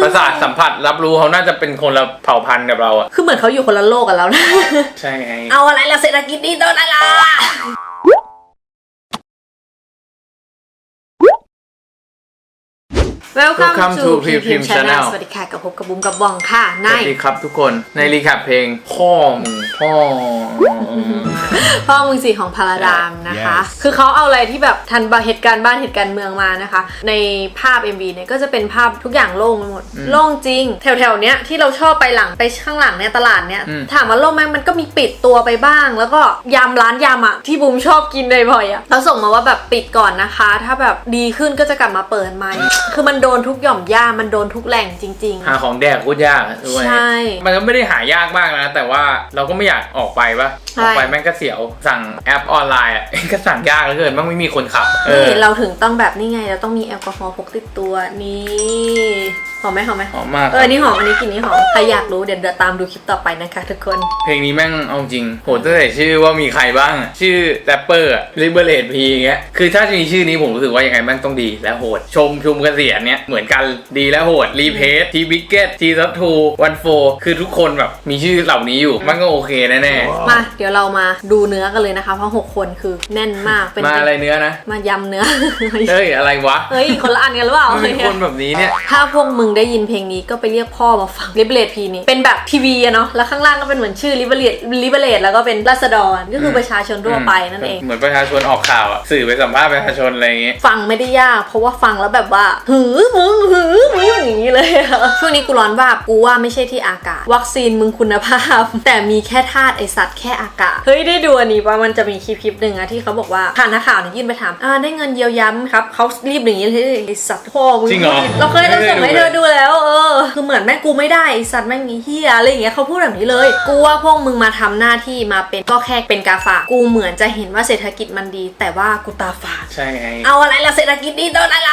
ประสาทสัมผัสรับรู้เขาน่าจะเป็นคนละเผ่าพันธุ์กับเราอะคือเหมือนเขาอยู่คนละโลกกับเรานะ ใช่ไง เอาอะไรละเศรษฐกิจนี่โดนอะไร Welcome Welcome to to P P Pim Pim Channel Channel สวัสดีค่ะกับพบกับบุ้มกับวองค่ะสในวัสดีครับทุกคนในรีแคปเพลงพ่อมึงพ่อพ่อมึงสีของพาราดามนะคะ Yes คือเขาเอาอะไรที่แบบทันบาเหตุการณ์บ้านเหตุการณ์เมืองมานะคะ ในภาพ MV เนี่ยก็จะเป็นภาพทุกอย่างโล่งไปหมด โล่งจริง แถวๆเนี้ยที่เราชอบไปหลังไปข้างหลังเนี่ยตลาดเนี่ยอืมถามว่าโล่งไหมมันก็มีปิดตัวไปบ้าง แล้วก็ยำร้านยำอะที่บุมชอบกินบ่อยๆอะเขาส่งมาว่าแบบปิดก่อนนะคะ ถ้าแบบดีขึ้นก็จะกลับมาเปิดใหม่ คือมันโดนทุกหย่อมย่ามันโดนทุกแหล่งจริง หาของแดกโคตรยากอะด้วยใช่ มันก็ไม่ได้หายากมากนะ แต่ว่าเราก็ไม่อยากออกไปปะใช่ออกไปแม่งก็เสียว สั่งแอปออนไลน์อะก็สั่งยากเหลือเกินมันไม่มีคนขับ เออ นี่เราถึงต้องแบบนี่ไง เราต้องมีแอลกอฮอล์พกติดตัวนี่หอมไหมหอมไหมหอมมากเอออนนี่หอมอันนี้กลินนี้หอมใครอยากรู้เดี๋ยวเดี๋ยวตามดูคลิปต่อไปนะคะทุกคน เพลงนี้แม่งเอาจริงโหตั้งแต่ชื่อว่ามีใครบ้างอะชื่อแรปเปอร์ลิเบเรตพีอย่างเงี้ยคือถ้าจะมีชื่อนี้ผมรู้สึกว่ายังไงแม่งต้องดีและโหด ชมชุมกระเสียนเนี้ยเหมือนกันดีและโหดรีเพสทีบิกเก็ตทีซัตทูวันโฟคือทุกคนแบบมีชื่อเหล่านี้อยู่มันก็โอเคแน่มาเดี๋ยวเรามาดูเนื้อกันเลยนะคะ เพราะ 6 คนคือแน่นมากเป็นๆมาอะไรเนื้อนะ มายำเนื้อ เฮ้ย อะไรวะ เฮ้ย คนละอันกันหรือเปล่ามันเป็นคนแบบนี้เนี่ย ถ้าพวกมึงได้ยินเพลงนี้ก็ไปเรียกพ่อมาฟังลิเบเลตพีนี้เป็นแบบทีวีอะเนาะ แล้วข้างล่างก็เป็นเหมือนชื่อลิเบเลตลิเบเลตแล้วก็เป็นรัษฎรก็คือประชาชนทั่วไปนั่นเอง เหมือนประชาชนออกข่าวอะสื่อไปสัมภาษณ์ประชาชนอะไรอย่างเงี้ยฟังไม่ได้ยาก เพราะว่าฟังแล้วแบบว่า หือมึงหือมึงอย่างนี้เลยอะช่วงนี้กูร้อนว่าบกูว่าไม่ใช่ที่อากาศ วัคซีนมึงคุณภาพ แต่มีแค่ธาตุไอสัตว์แค่อากาศ เฮ้ยได้ดูอันนี้ว่ามันจะมีคลิปคลิปหนึ่งอะที่เขาบอกว่าผ่านนักข่าวเนี่ยยื่นไปถามอ่าได้เงินเยียวยาไหมครับเขารีบอย่างนี้เลยไอสัตว์พ่อมึงจริงเหรอ เราเคยเราส่งไม่ให้ได้เธดูอดูแล้วเออ คือเหมือนแม่งกูไม่ได้ไอสัตว์แม่งมีเฮียอะไรอย่างเงี้ยเขาพูดแบบนี้เลย กูว่าพวกมึงมาทำหน้าที่มาเป็นก็แค่เป็นกาฝากกูเหมือนจะเห็นว่าเศรษฐกิจมันดี แต่ว่ากูตาฝาดใช่ไงเอาอะไรละเศรษฐกิจนี่โดนอะไร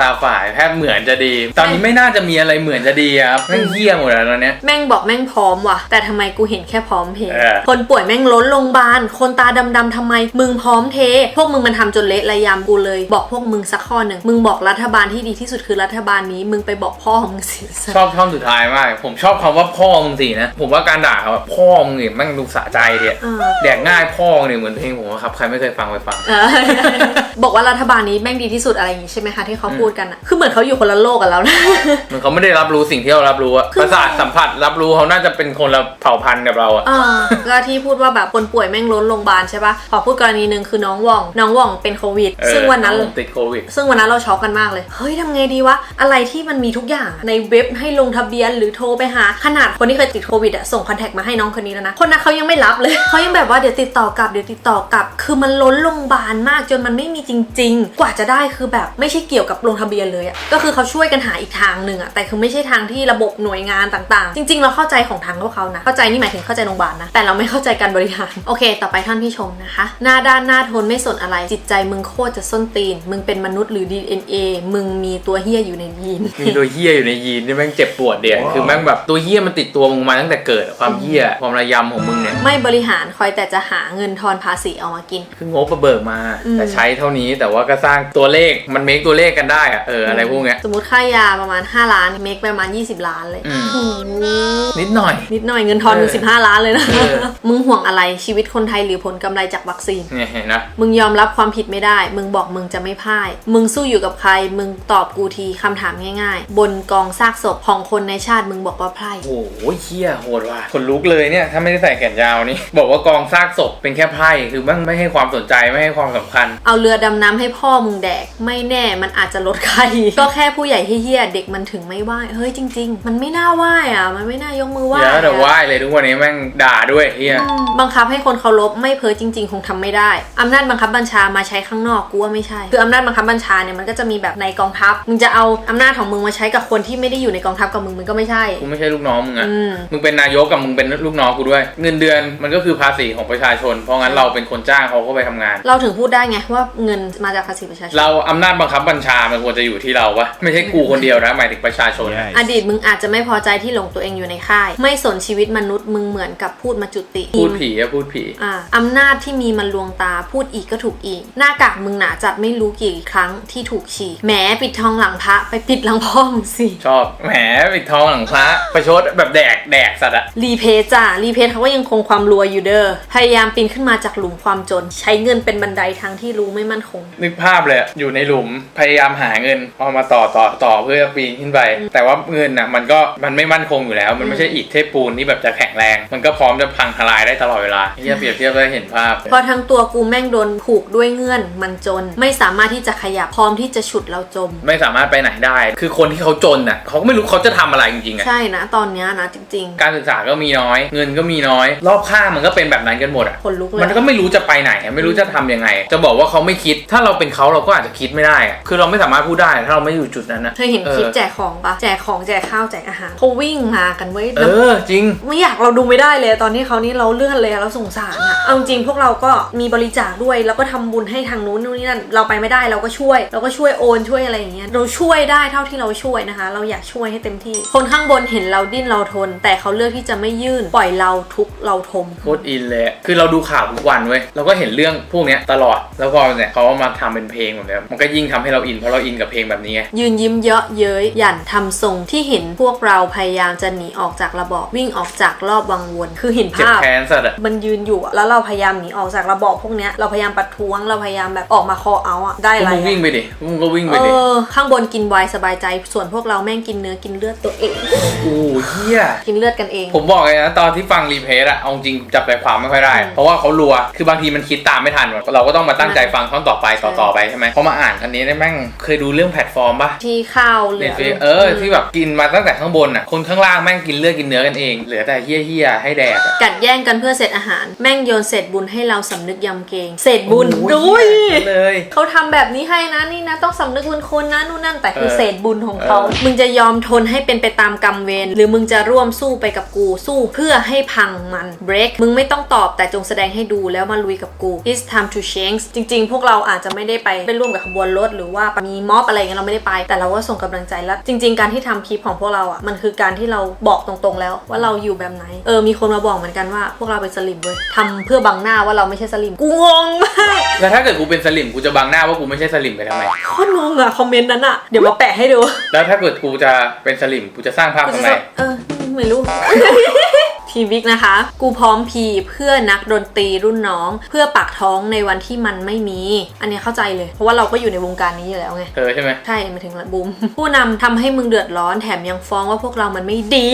ตาฝ่ายแทบเหมือนจะดี ตอนนี้ไม่น่าจะมีอะไรเหมือนจะดีอะครับแม่งเหี้ยหมดแล้วตอนเนี้ย แม่งบอกแม่งพร้อมว่ะ แต่ทำไมกูเห็นแค่พร้อมเพย์เออ คนป่วยแม่งล้นโรงพยาบาล คนตาดำๆทำไม มึงพร้อมเท พวกมึงมันทำจนเละระยำกูเลย บอกพวกมึงสักข้อหนึ่ง มึงบอกรัฐบาลที่ดีที่สุดคือรัฐบาลนี้ มึงไปบอกพ่อของมึงสิชอบท่อนสุดท้ายมาก ผมชอบคำว่าพ่อมึงสินะ ผมว่าการด่าเขาอะพ่อมึงเนี่ยแม่งดูสะใจเดียเออแดกง่ายพ่อเนี่ยเหมือนเพลงผมอะครับ ใครไม่เคยฟังไปฟังเออบอกว่ารัฐบาลนี้แม่งดีที่สุดอะไรอย่างงี้ใช่ไหมคะที่เขาพูดกันอะคือเหมือนเขาอยู่คนละโลกกับเรานะเหมันเขาไม่ได้รับรู้สิ่งที่เรารับรู้อะคือประสาทสัมผัสรับรู้เขาน่าจะเป็นคนละเผ่าพันธุ์กับเราอะเออก็ที่พูดว่าแบบคนป่วยแม่งล้นโรงพยาบาลใช่ปะขอพูดกรณีหนึ่งคือน้องหว่อง น้องหว่องเป็นโควิดเออซึ่งวันนั้นผมติดโควิด ซึ่งวันนั้นเราช็อกกันมากเลย เฮ้ยทำไงดีวะ อะไรที่มันมีทุกอย่างในเว็บให้ลงทะเบียนหรือโทรไปหา ขนาดคนที่เคยติดโควิดอะส่งคอนแทคมาให้น้องคนนี้แล้วนะ คนนั้นเขายังไม่รับเลย เขายังแบบว่าเดี๋ยวติดต่อกลับเดี๋ยวติดต่อกลับ คือมันล้นโรงพยาบาลมากจนมันไม่มีจริง ๆ กว่าจะได้คือแบบไม่ใช่เกี่ยวกับลงทะเบียนเลยอะก็คือเขาช่วยกันหาอีกทางหนึ่งอะแต่คือไม่ใช่ทางที่ระบบหน่วยงานต่าง ๆ จริง ๆ เราเข้าใจของทางพวกเขานะเข้าใจนี่หมายถึงเข้าใจโรงพยาบาลนะแต่เราไม่เข้าใจการบริหาร โอเค ต่อไปท่านพี่ชมนะคะ หน้าด้านหน้าทนไม่สนอะไรจิตใจมึงโคตรจะส้นตีน มึงเป็นมนุษย์หรือ DNA มึงมีตัวเฮี้ยอยู่ในยีน มีตัวเหี้ยอยู่ในยีนที่แม่งเจ็บปวดเดียคือแม่งแบบตัวเหี้ยมันติดตัวมึงมาตั้งแต่เกิดอะความเหี้ยความระยำของมึงเนี่ยไม่บริหารคอยแต่จะหาเงินทอนภาษีเอามากิน คืองบประเบิกมาอืมแต่ใช้เท่านี้แต่ว่าก็สร้างตัวเลขมันเมคตัวเลขกันได้อะเอออะไรพวกเนี้ยสมมติค่ายาประมาณ 5 ล้านเมคไปประมาณ 20 ล้านเลยอืมโอ้โหนิดหน่อย นิดหน่อยเงินทอนมึงเออสิบห้าล้านเลยนะเออมึงห่วงอะไรชีวิตคนไทยหรือผลกำไรจากวัคซีนเนี่ยเห็นนะมึงยอมรับความผิดไม่ได้ มึงบอกมึงจะไม่พ่าย มึงสู้อยู่กับใคร มึงตอบกูทีคำถามง่ายๆ บนกองซากศพของคนในชาติมึงบอกว่าไพร่โอ้โหเหี้ยโหดว่ะขนลุกเลยเนี่ยถ้าไม่ได้ใส่แขนยาวนี่บอกว่ากองซากศพเป็นแค่ไพ่คือแม่งไม่ให้ความสนใจไม่ให้ความสำคัญ เอาเรือดำน้ำให้พ่อมึงแดก ไม่แน่มันอาจจะลดไข้ก็แค่ผู้ใหญ่เฮี้ยๆเด็กมันถึงไม่ไหวเฮ้ยจริง ๆ มันไม่น่าไหวอะมันไม่น่ายกมือไหวเดี๋ยวแต่อะไหว้เลยทุกวันนี้แม่งด่าด้วยเฮียอืมบังคับให้คนเคารพไม่เพ้อจริง ๆ คงทำไม่ได้อำนาจบังคับบัญชามาใช้ข้างนอกกูว่าไม่ใช่ คืออำนาจบังคับบัญชาเนี่ยมันก็จะมีแบบในกองทัพมึงจะเอาอำนาจของมึงมาใช้กับคนที่ไม่ได้อยู่ในกองทัพกับมึงมันก็ไม่ใช่กูไม่ใช่ลูกน้องมึงอะอืมมึงเป็นนายกกับมึงเป็นลูกน้องกูด้วย เงินเดือนมันก็คือภาษีของประชาชน เพราะงั้นเราเป็นคนจ้างเขาก็ไปทำงาน เราถึงพูดได้ไงว่าเงินมาจากภาษีประชาชนเราอำนาจบังคับบัญชามันควรจะอยู่ที่เราวะไม่ใช่กูคนเดียวนะหมายถึงประชาชน Yes อดีตมึงอาจจะไม่พอใจที่หลงตัวเองอยู่ในค่าย ไม่สนชีวิตมนุษย์มึงเหมือนกับพูดมาจุติพูดผีอะพูดผีอ่าอำนาจที่มีมันลวงตาพูดอีกก็ถูกอีก หน้ากากมึงหนาจัดไม่รู้กี่ครั้งที่ถูกฉีกแหมปิดทองหลังพระไปปิดหลังพ่อมึงสิชอบแหมปิดทองหลังพระประชดแบบแดกแดกสัตว์อะรีเพจจ้ะรีเพจเขาก็ยังคงความรวยอยู่เด้อพยายามปีนขึ้นมาจากหลุมความจน ใช้เงินเป็นบันไดทางที่รู้ไม่มั่นคง นึกภาพเลยอะอยู่ในหลุมพยายามหาเงินเอามาต่อต่อต่อเพื่อปีนขึ้นไป แต่ว่าเงินน่ะมันก็มันไม่มั่นคงอยู่แล้ว มันไม่ใช่อิฐเทพปูนที่แบบจะแข็งแรง มันก็พร้อมจะพังทลายได้ตลอดเวลาเทียบเปรียบเทียบได้เห็นภาพ เพราะทั้งตัวกูแม่งโดนผูกด้วยเงื่อนมันจน ไม่สามารถที่จะขยับพร้อมที่จะฉุดเราจม ไม่สามารถไปไหนได้ คือคนที่เขาจนน่ะเขาก็ไม่รู้เขาจะทำอะไรจริงๆอะ ใช่นะ ตอนเนี้ยนะจริง การศึกษาก็มีน้อย เงินก็มีน้อย รอบข้างมันก็เป็นแบบนั้นกันหมดอะๆ คนลุกเลยมันก็ไม่รู้จะไปไหนอะไม่รู้จะทำยังไง จะบอกว่าเขาไม่คิด ถ้าเราเป็นเขาเราก็อาจจะคิดไม่ได้อะคือเราไม่สามารถพูดได้ ถ้าเราไม่อยู่จุดนั้นนะเธอเห็นคลิปออแจกของปะแจกของแจกข้าวแจกอาหารเขาวิ่งมากันเว้ยเออจริง ไม่อยากเราดูไม่ได้เลย ตอนที่เขานี่เราเลื่อนเลยอะเราสงสารอะเอาจริงพวกเราก็มีบริจาคด้วย แล้วก็ทำบุญให้ทางนู้นนู่นนี่นั่นเราไปไม่ได้เราก็ช่วย เราก็ช่วยโอนช่วยอะไรอย่างเงี้ยเราช่วยได้เท่าที่เราช่วยนะคะ เราอยากช่วยให้เต็มที่ คนข้างบนเห็นเราดิ้นเราทน แต่เขาเลือกที่จะไม่ยื่นปล่อยเราทุก เราทมโคตรอินเลยอะคือเราดูข่าวทุกวันเว้ย เราก็เห็นเรื่องพวกเนี้ยตลอด แล้วพอเนี่ยเขาเอามาทำเป็นเพลงแบบเนี้ยมันก็ยิ่งทำให้เราอิน เพราะเราอินกับเพลงแบบนี้ไง ยืนยิ้มเยาะเย้ยหยันทำทรงที่เห็นพวกเราพยายามจะหนีออกจากระบอบวิ่งออกจากรอบวังวน คือเห็นเจ็บภาพแค้นสัตว์อะมันยืนอยู่อะแล้วเราพยายามหนีออกจากระบอบพวกเนี้ย เราพยายามประท้วง เราพยายามแบบออกมาคอเอาอะได้พวอะกไรมึงวิ่งอะไปดิพวกมึงก็วิ่งไปเอดิอข้างบนกินไวน์สบายใจ ส่วนพวกเราแม่งกินเนื้อกินเลือดตัวเอง โอ้เฮียกินเลือดกันเอง ผมบอกเลยนะตอนที่ฟังรีเพลย์อะเอาจริงจับใจความไม่ค่อยได้อืมเพราะว่าเขารัว คือบางทีมันคิดตามไม่ทันเราก็ต้องมาตั้งใจฟังท่อนต่อไปต่อต่อไปใช่ไหมพอมาอ่านอันนี้เนี่ยแม่งเคยดูเรื่องแพลตฟอร์มปะที่ข้าวเหลืเน็อตฟเออที่แบบกินมาตั้งแต่ข้างบนอะคนข้างล่างแม่งกินเลือดกินเนื้อกันเองเหลือแต่เฮี้ยๆให้แดกอะกัดแย่งกันเพื่อเศษอาหาร แม่งโยนเศษบุญให้เราสำนึกยำเกรงเศษบุญโอ้โหดุยเหี้ยเลยเขาทำแบบนี้ให้นะนี่นะต้องสำนึกบุญคุณนะนู่นนั่นแต่คือเออเศษบุญของเขาเออมึงจะยอมทนให้เป็นไปตามกรรมเวรหรือมึงจะร่วมสู้ไปกับกูสู้เพื่อให้พังมัน break มึงไม่ต้องตอบแต่จงแสดงให้ดูแล้วมาลุยกับกู it's time to change จริง ๆ พวกเราอาจจะไม่ได้ไปไปร่วมกับขบวนรถหรือว่ามีม็อบอะไรเงี้ยเราไม่ได้ไป แต่เราก็ส่งกำลังใจแล้ว จริง ๆ การที่ทำคลิปของพวกเราอะมันคือการที่เราบอกตรงๆ แล้วว่าเราอยู่แบบไหน เออมีคนมาบอกเหมือนกันว่า พวกเราเป็นสลิมเว้ยทำเพื่อบังหน้าว่าเราไม่ใช่สลิมกูงงมากแล้วถ้าเกิดกูเป็นสลิมกูจะบังหน้าว่ากูไม่ใช่สลิมไปทำไมโคตรงงอะคอมเมนต์นั้นอะเดี๋ยวมาแปะให้ดู แล้วถ้าเกิดกูจะเป็นสลิมกูจะสร้างภาพกูทำจะไมแบบเออไม่รู้ พีวิกนะคะ กูพร้อมพีเพื่อนักดนตรีรุ่นน้อง เพื่อปากท้องในวันที่มันไม่มี อันเนี้ยเข้าใจเลย เพราะว่าเราก็อยู่ในวงการนี้อยู่แล้วไง เธอใช่ไหมใช่มาถึงละบูม ผู้นำทำให้มึงเดือดร้อนแถมยังฟ้องว่าพวกเรามันไม่ดี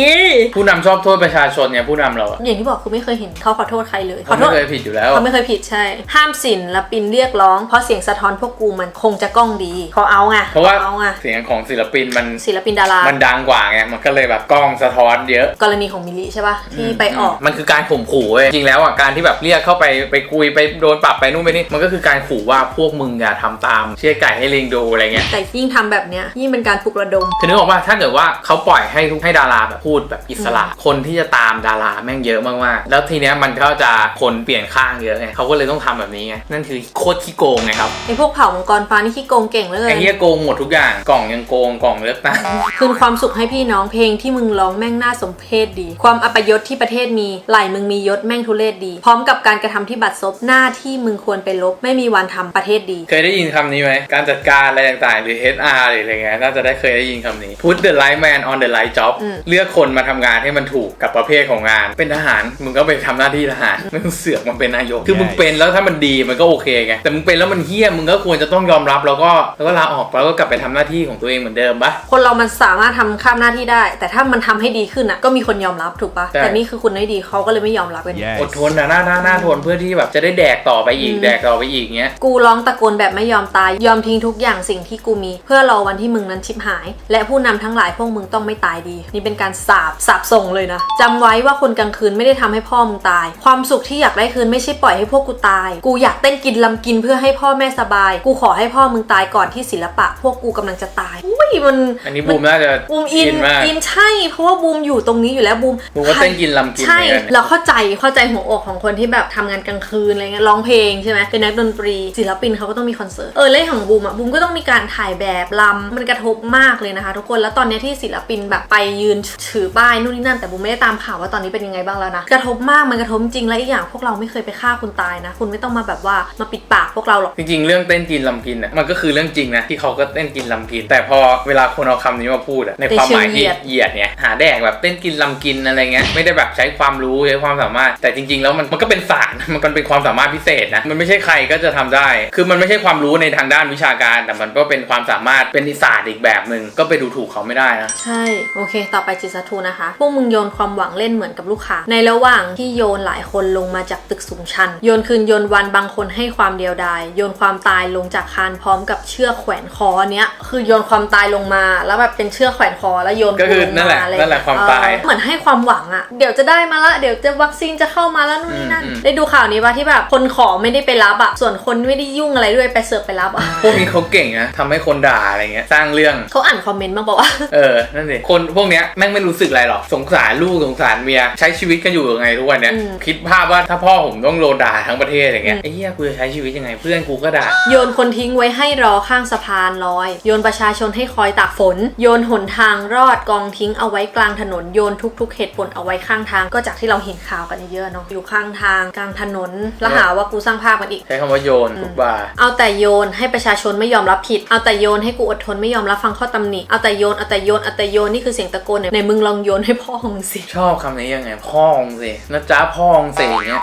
ผู้นำชอบโทษประชาชนเนี่ยผู้นำเราอะอย่างที่บอกคือไม่เคยเห็นเขาขอโทษใครเลยขเขาอโทไม่ษ เคยผิดอยู่แล้ว เขาไม่เคยผิดใช่ ห้ามศิลปินเรียกร้อง เพราะเสียงสะท้อนพวกกูมันคงจะก้องดีเขาเอาไงเพราะว่าเอาไงเสียงของศิลปินมันศิลปินดารามันดังกว่าไงมันก็เลยแบบกล้องสะท้อนเยอะ กรณีของมิลลิใช่ปะที่ไปออก มันคือการข่มขู่เว้ยจริงแล้วอะการที่แบบเรียกเข้าไปไปคุยไปโดนปรับไปนู่นไปนี่มันก็คือการขู่ว่าพวกมึงอย่าทำตามเชี่ยไก่ให้ลิงดูอะไรเงี้ยแต่ยิ่งทำแบบเนี้ยยิ่งเป็นการปลุกระดม คือนึกออกว่าถ้าเกิดว่าเขาปล่อยให้ทุกให้ดาราแบบพูดแบบอิสระ คนที่จะตามดาราแม่งเยอะมากๆแล้วทีเนี้ยมันก็จะคนเปลี่ยนข้างเยอะไงเขาก็เลยต้องทำแบบนี้ไงนั่นคือโคตรขี้โกงไงครับไอพวกเผ่ามังกรฟ้านี่ขี้โกงเก่งเหลยไอ้เหี้ยโกงหมดทุกอย่างกล่องยังโกงกล่องเลือกตั้งคืนความสุขให้พี่น้องเพลงที่มึงร้องแม่งน่าสมเพชดี ความอัปยศที่ประเทศมีไหลมึงมียศแม่งทุเรศดี พร้อมกับการกระทำที่บัดซบหน้าที่มึงควรไปลบ ไม่มีวันทำประเทศดี เคยได้ยินคำนี้ไหมการจัดการอะไรต่างๆ หรือ HR หรืออะไรเงี้ยน่าจะได้เคยได้ยินคำนี้ put the right man on the right job อืมเลือกคนมาทำงานให้มันถูกกับประเภทของงาน เป็นทหารมึงก็ไปทำหน้าที่ทหารมึงเสือกมันเป็นนายกคือมึงเป็นแล้วถ้ามันดีมันก็โอเคไงแต่มึงเป็นแล้วมันเฮี้ยมึงก็ควรจะต้องยอมรับแล้วก็แล้วก็ลาออกแล้วก็กลับไปทำหน้าที่ของตัวเองเหมือนเดิมปะคนเรามันสามารถทำข้ามหน้าที่ได้ แต่ถ้ามันทำให้ดีขึ้นอะก็มีคนยอมรับถูกปะใช่แต่นี่คือคุณไม่ดีเขาก็เลยไม่ยอมรับกัน อดทนนะหน้าหน้าหน้าทนเพื่อที่แบบจะได้แดกต่อไปอีก อืม แดกต่อไปอีกเงี้ย กูร้องตะโกนแบบไม่ยอมตาย ยอมทิ้งทุกอย่างสิ่งที่กูมี เพื่อรอวันที่มึงนั้นชิบหาย และผู้นำทั้งหลายพวกมึงต้องไม่ตายดี นี่เป็นการสาบสาบส่งเลยนะจำไว้ว่าคนกลางคืนไม่ได้ทำให้พ่อมึงตาย ความสุขที่อยากได้คืนไม่ใช่ปล่อยให้พวกกูตาย กูอยากเต้นกินลำกินเพื่อให้พ่อแม่สบาย กูขอให้พ่อมึงตายก่อนที่ศิลปะ พวกกูกำลังจะตายอุ้ยมันอันนี้บูมน่าจะบูมอินมากอินใช่เพราะว่าบูมอยู่ตรงนี้อยู่แล้วบูมบูมก็เต้นกินลำกินใช่เหมือนกันเราเข้าใจเข้าใจหัวอกของคนที่แบบทำงานกลางคืนอะไรเงี้ยร้องเพลงใช่ไหมเป็นนักดนตรีศิลปินเขาก็ต้องมีคอนเสิร์ตเออเรื่องของบูมอะบูมก็ต้องมีการถ่ายแบบลำมันกระทบมากเลยนะคะ ทุกคนแล้วตอนเนี้ยที่ศิลปินแบบไปยืนถือป้ายนู่นนี่นั่นแต่บูมไม่ได้ตามข่าวว่าตอนนี้เป็นยังไงบ้างแล้วนะกระทบมากมันกระทบจริงและอีกอย่างพวกเราไม่เคยไปฆ่าคุณตายนะ คุณไม่ต้องมาแบบว่ามาปิดปากพวกเราหรอก จริงๆ เรื่องเต้นกินลำกินอะมันก็คือเรื่องจริงนะที่เขาก็เต้นกินลำกิน แต่พอเวลาคนเอาคำนี้มาพูดอะในความหมายที่เหยียดเนี่ยหาแดกแบบเต้นกินลำกินอะไรเงี้ยไม่ได้แบบใช้ความรู้ใช้ความสามารถ แต่จริง ๆ แล้วมันมันก็เป็นศาสตร์มันเป็นความสามารถพิเศษนะมันไม่ใช่ใครก็จะทำได้ คือมันไม่ใช่ความรู้ในทางด้านวิชาการ แต่มันก็เป็นความสามารถเป็นศาสตร์อีกแบบหนึ่งก็ไปดูถูกเขาไม่ได้นะใช่โอเค ต่อไปจิตสาทูนะคะพวกมึงโยนความหวังเล่นเหมือนกับลูกค้าในระหว่างที่โยนหลายคนลงมาจากตึกสูงชัน โยนคืนโยนวันบางคนให้ความเดียวดายโยนความตายลงจากคานพร้อมกับเชือกแขวนคอเนี้ยคือโยนความตายลงมา แล้วแบบเป็นเชือกแขวนคอแล้วโยนก็คือลงมานั่นแหละอไรนั่นแหละความตายเออเหมือนให้ความหวังอะเดี๋ยวจะได้มาละเดี๋ยวจะวัคซีนจะเข้ามาแล้วนู่นนี่นั่น อืมอืม ได้ดูข่าวนี้ปะที่แบบคนขอไม่ได้ไปรับอะส่วนคนไม่ได้ยุ่งอะไรด้วยไปเสิร์ฟไปรับอะพวกนี้เขาเก่งนะทำให้คนด่าอะไรเงี้ย สร้างเรื่อง เขาอ่านคอมเมนต์มาบอกว่า เออ นั่นสิคนพวกเนี้ยแม่งไม่รู้สึกอะไรหรอก สงสารลูกสงสารเมีย ใช้ชีวิตกันอยู่ยังไงทุกวันเนี้ย อืม คิดภาพว่าถ้าพ่อผมต้องโดนด่าทั้งประเทศอย่างเงี้ยไอ้เหี้ยกูจะใช้ชีวิตยังไงเพื่อนกูก็ด่า โยนคนทิ้งไว้ให้รอข้างสะพานลอย โยนประชาชนให้คอยตากฝน โยนหนทางรอดกองทิ้งเอาไว้กลางถนน โยนทุกๆเหตุผลเอาไว้ข้างทางก็จากที่เราเห็นข่าวกันเยอะๆเนาะอยู่ข้างทางกลางถนนแล้วหาว่ากูสร้างภาพกันอีก ใช้คำว่าโยนทุกบาร์เอาแต่โยนให้ประชาชนไม่ยอมรับผิด เอาแต่โยนให้กูอดทนไม่ยอมรับฟังข้อตำหนิเอาแต่โยนเอาแต่โยนเอาแต่โยนนี่คือเสียงตะโกนในมึงลองโยนให้พ่อของมึงสิชอบคำนี้ยังไงพ่องสินะจ๊ะพ่องสิอย่างเงี้ย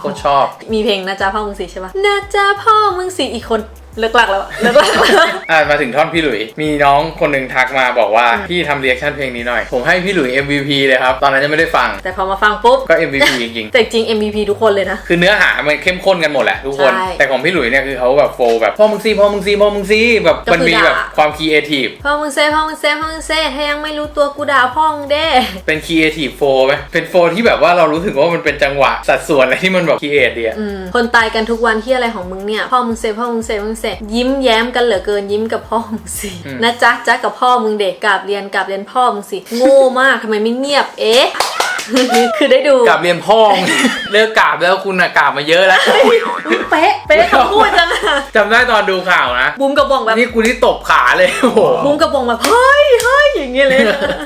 โคตรชอบ มีเพลงนะจ๊ะพ่อมึงสิใช่ปะนะจ๊ะพ่อมึงสิอีกคน เลิกหลักแล้วอะเลิกหลักแล้ว อะมาถึงท่อนพี่หลุย มีน้องคนหนึ่งทักมาบอกว่า พี่ทำเรียกชันเพลงนี้หน่อย ผมให้พี่หลุย MVP เลยครับ ตอนนั้นยังไม่ได้ฟัง แต่พอมาฟังปุ๊บ ก็ MVP จริงๆแต่จริง MVP ทุกคนเลยนะ คือเนื้อหามันเข้มข้นกันหมดแหละทุกคน ใช่แต่ของพี่หลุยเนี่ยคือเขาแบบโฟแบบพ่อมึงซีพ่อมึงซีพ่อมึงซีแบบก็คือมันมีแบบด่า ความครีเอทีฟพ่อมึงเซ่พ่อมึงเซ่พ่อมึงเซ่ถ้ายังไม่รู้ตัวกูด่าพ่อมึงเด้ เป็นครีเอทีฟโฟไหมเป็นโฟที่แบบว่าเรารู้สึกว่ามันเป็นจังหวะสัดส่วนอะไรที่มันแบบครีเอทดีอะ อืมคนตายกันทุกวันที่อะไรของมึงเนี่ยพ่อมึงเซ่พ่อมึงเซ่พ่อมึงเซ่ยิ้มแย้มกันเหลือเกินยิ้มกับพ่อมึงสินะจ๊ะจ๊ะกับพ่อมึงเด็กกราบเรียนกราบเรียนพ่อมึงสิโง่มากทำไมไม่เงียบเอ๊ะ คือได้ดูกราบเรียนพ่อเลิกกราบแล้วคุณอะกราบมาเยอะแล้วเป๊ะเป๊ะคำพูดจังอะจำได้ตอนดูข่าวนะบุ้มกระบองแบบนี่กูนี่ตบขาเลยโอ้โหบุ้มกระบองแบบเฮ้ยเฮ้ยอย่างเงี้ยเลย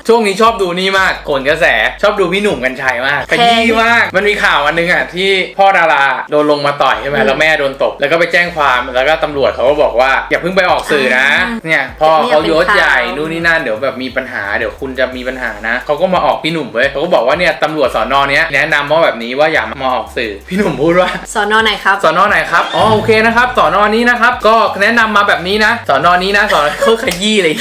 ช่วงนี้ชอบดูนี่มากโขนกระแสชอบดูพี่หนุ่มกัญชัยมากขยี้มากมันมีข่าวอันนึงอะที่พ่อดาราโดนลงมาต่อยใช่ไหมอืมแล้วแม่โดนตบแล้วก็ไปแจ้งความแล้วก็ตำรวจเขาก็บอกว่าอย่าเพิ่งไปออกสื่อนะอ่าเนี่ยพ่อไม่อยากเขายศเป็นข่าวใหญ่นู่นนี่นั่นเดี๋ยวแบบมีปัญหาเดี๋ยวคุณจะมีปัญหานะเขาก็มาออกพี่หนุ่มเว้ยเขาก็บอกว่าเนี่ยตำรวจสอนอเนี้ยแนะนำว่าแบบนี้ว่าอย่ามาออกสื่อ พี่หนุ่มพูดว่า สอนอไหนครับ สอนอไหนครับอ๋อโอเคนะครับสอนอนี้นะครับ ก็แนะนำมาแบบนี้นะสอนอนี้นะสอนเขาขยี้เลย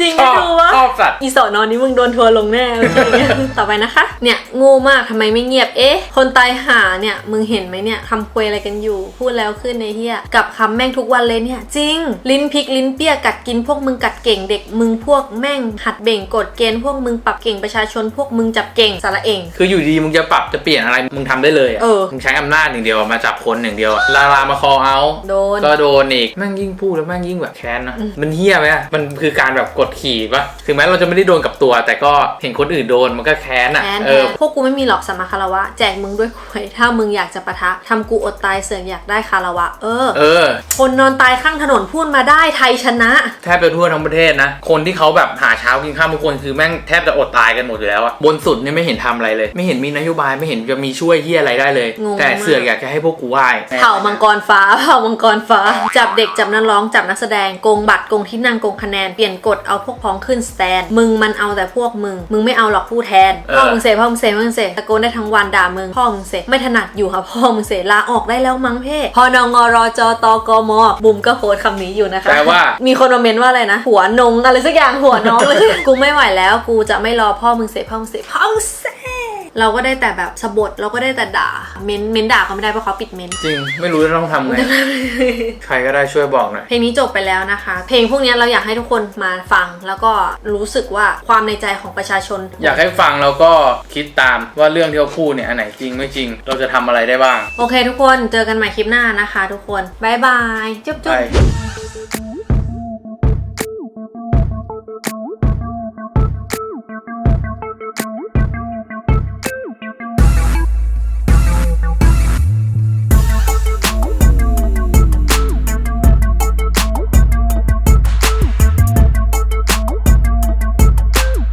จริงชไม่อบดูวะชอบสัตว์ อีสอนอนนี้มึงโดนทัวร์ลงแน่อะไรอย่างเงี้ยต่อไปนะคะ เนี่ยโง่มากทำไมไม่เงียบ เอ๊ะ คนตายหาเนี่ย มึงเห็นไหมเนี่ยทำควยอะไรกันอยู่ พูดแล้วขึ้นในเฮียกับคำแม่งทุกวันเลยเนี่ย จริง ลิ้นพริกลิ้นเปี้ยกัดกินพวกมึงกัดเก่งเด็กมึงพวกแม่งหัดเบ่งกดเกณฑ์พวกมึงปรับเก่งประชาชนพวกมึงจับเก่งสาระเอง คืออยู่ดีมึงจะปรับจะเปลี่ยนอะไรมึงทำได้เลยอะเออมึงใช้อำนาจหนึ่างเดียวมาจับคนหนึ่างเดียวอะลาลามาคอเอาโดน ก็โดนอีกแม่งยิ่งพูดแล้วแม่งยิ่งแบบแค้นนะมันเฮี้ยไหมอะมันคือการแบบกดขี่ปะถึงแม้เราจะไม่ได้โดนกับตัว แต่ก็เห็นคนอื่นโดนมันก็แค้นอะแทนเอแทอนพวกกูไม่มีหรอกสมมาคารวะ แจกมึงด้วยควยถ้ามึงอยากจะปะทะทำกูอดตายเสือกอยากได้คารวะ เออ เออ คนนอนตายข้างถนนพูดมาได้ไทยชนะ แทบจะทั่วทั้งประเทศนะ คนที่เขาแบบหาเช้ากินข้าวทุกคนคือแม่งแทบจะอดตายกันหมดอยู่แล้วอะบนสุดเนี่ยไม่เห็นทำอะไรเลย ไม่เห็นมีนโยบายไม่เห็นจะมีช่วยเฮียอะไรได้เลย งงแต่มากเสือกอยากจะให้พวกกูไหว้เผ่ามังกรฟ้า เผ่ามังกรฟ้า จับเด็กจับนักร้องจับนักแสดงโกงบัตรโกงที่นั่งโกงคะแนนเปลี่ยนกฎเอาพวกพ้องขึ้นสแตน มึงมันเอาแต่พวกมึง มึงไม่เอาหรอกผู้แทนพ่อมึงเสพ่อมึงเสพ่อมึงเสตะโกนได้ทั้งวันด่ามึงพ่อมึงเสไม่ถนัดอยู่ค่ะพ่อมึงเสลาออกได้แล้วมั้งเพ่พอนงรจตกมบุมก็โพสต์คำนี้อยู่นะคะแปลว่ามีคนมาเมนว่าอะไรนะ หัวนงอะไรสักอย่างหัวน้องเลยกูไม่ไหวแล้ว กูจะไม่รอพ่อมึงเสพ่อมึงเสพ่อมึงเส เราก็ได้แต่แบบสะบดเราก็ได้แต่ด่าเมนเมนด่าเขาไม่ได้เพราะเขาปิดเมนจริง ไม่รู้จะต้องทำไง ใครก็ได้ช่วยบอกหน่อย เพลงนี้จบไปแล้วนะคะ เพลงพวกนี้เราอยากให้ทุกคนมาฟัง แล้วก็รู้สึกว่าความในใจของประชาชน อยากให้ฟังแล้วก็คิดตามว่าเรื่องที่เขาพูดเนี่ยอันไหนจริงไม่จริง เราจะทำอะไรได้บ้างโอเคทุกคนเจอกันใหม่คลิปหน้านะคะ ทุกคนบายบายจุ๊บจุ๊ไปบ